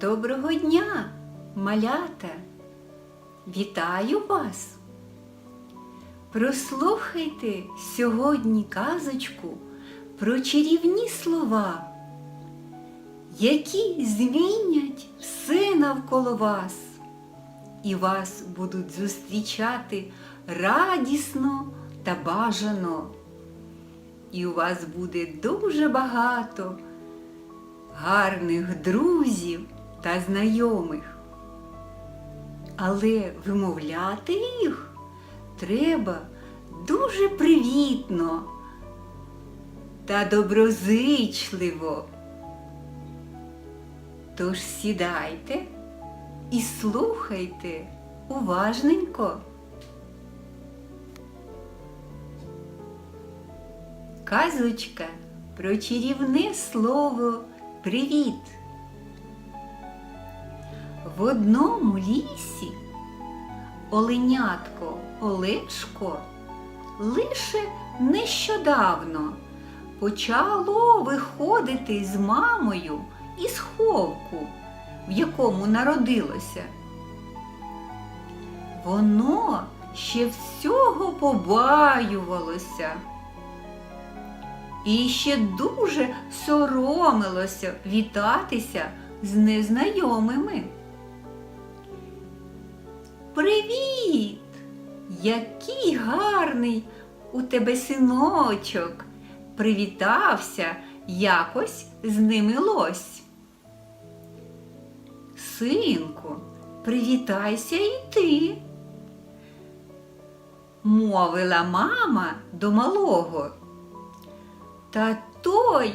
Доброго дня, малята! Вітаю вас! Прослухайте сьогодні казочку про чарівні слова, які змінять все навколо вас, і вас будуть зустрічати радісно та бажано. І у вас буде дуже багато гарних друзів та знайомих. Але вимовляти їх треба дуже привітно та доброзичливо. Тож сідайте і слухайте уважненько. Казочка про чарівне слово Привіт. В одному лісі оленятко Олешко лише нещодавно почало виходити з мамою із ховку, в якому народилося. Воно ще всього побаювалося і ще дуже соромилося вітатися з незнайомими. Привіт! Який гарний у тебе синочок! Привітався якось з ними лось. Синку, привітайся і ти, мовила мама до малого. Та той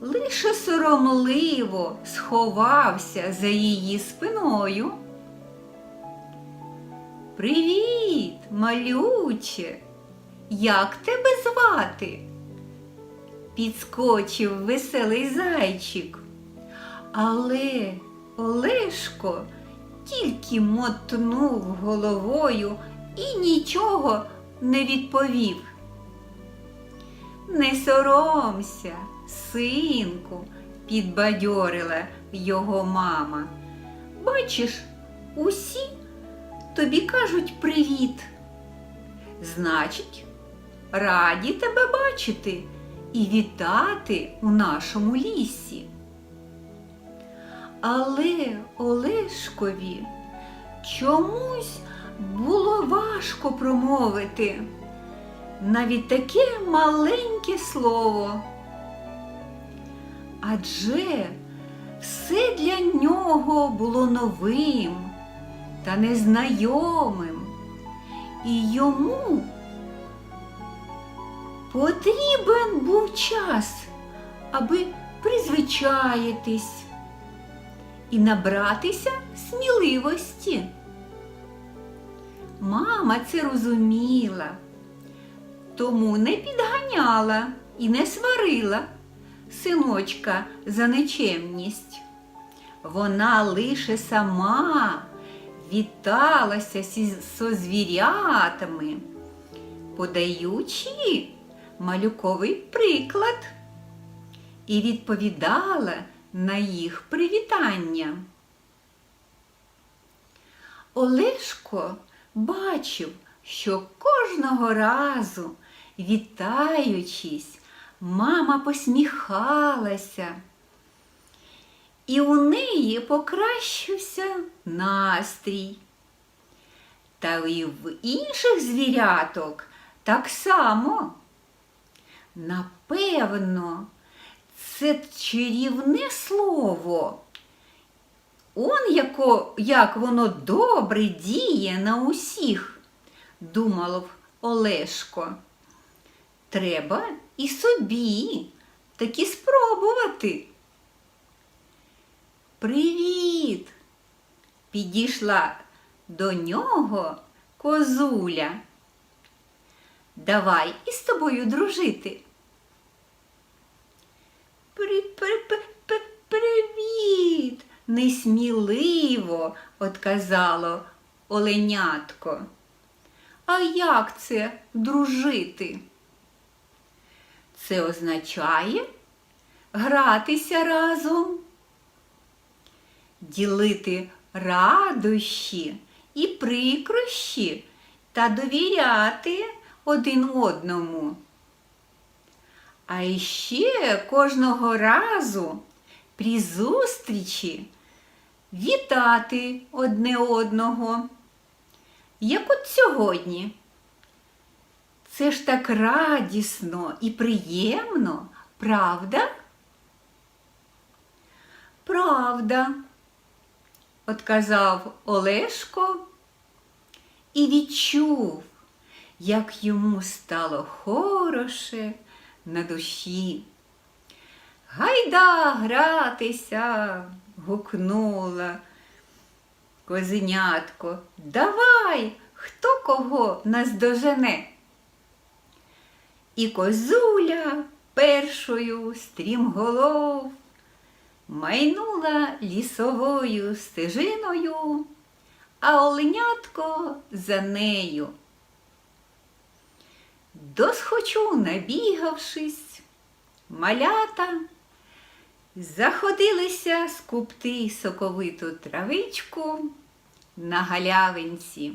лише соромливо сховався за її спиною. Привіт, малюче! Як тебе звати? Підскочив веселий зайчик. Але Олешко тільки мотнув головою і нічого не відповів. Не соромся, синку, підбадьорила його мама. Бачиш, усі тобі кажуть привіт. Значить, раді тебе бачити і вітати у нашому лісі. Але Олешкові чомусь було важко промовити навіть таке маленьке слово. Адже все для нього було новим та незнайомим, і йому потрібен був час, аби призвичаїтись і набратися сміливості. Мама це розуміла тому не підганяла і не сварила синочка за нечемність. Вона лише сама віталася зі звірятами, подаючи малюковий приклад і відповідала на їх привітання. Олешко бачив, що кожного разу Вітаючись, мама посміхалася, і у неї покращився настрій. Та і в інших звіряток так само. Напевно, це чарівне слово. Он яко, як воно добре діє на усіх, думав Олешко. Треба і собі таки спробувати. Привіт! Підійшла до нього козуля. Давай із тобою дружити. Привіт! Несміливо отказало оленятко. А як це дружити? Це означає гратися разом. Ділити радощі і прикрощі та довіряти один одному. А іще кожного разу при зустрічі вітати одне одного. Як от сьогодні. Це ж так радісно і приємно, правда? Правда, отказав Олешко і відчув, як йому стало хороше на душі. Гайда гратися, гукнула козенятко. Давай, хто кого наздожене. І козуля першою стрімголов майнула лісовою стежиною, а оленятко за нею. Досхочу набігавшись, малята заходилися скупти соковиту травичку на галявинці.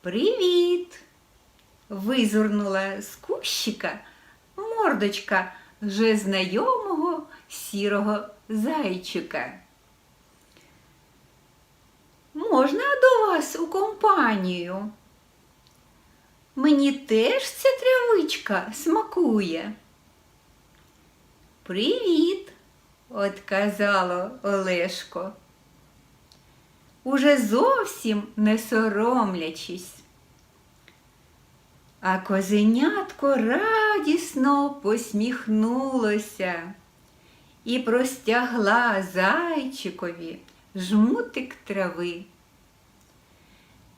Привіт! визирнула з кущика мордочка вже знайомого сірого зайчика. Можна до вас у компанію? Мені теж ця травичка смакує. Привіт, отказало Олешко. Уже зовсім не соромлячись. А козенятко радісно посміхнулося і простягла зайчикові жмутик трави.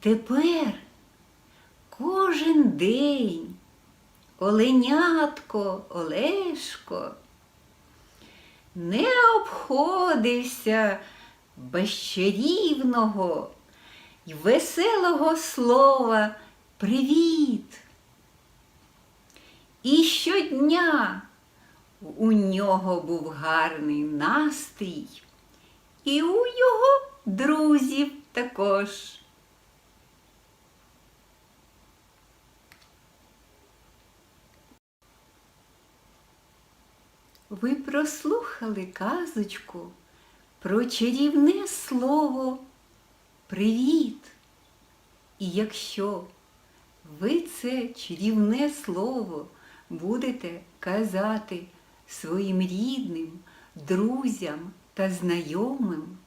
Тепер кожен день оленятко Олешко не обходився без чарівного й веселого слова Привіт! І щодня у нього був гарний настрій, і у його друзів також. Ви прослухали казочку про чарівне слово Привіт! І якщо ви це чарівне слово будете казати своїм рідним, друзям та знайомим,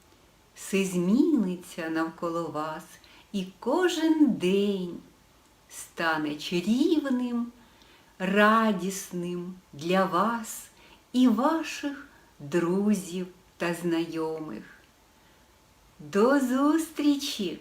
все зміниться навколо вас і кожен день стане чарівним, радісним для вас і ваших друзів та знайомих. До зустрічі!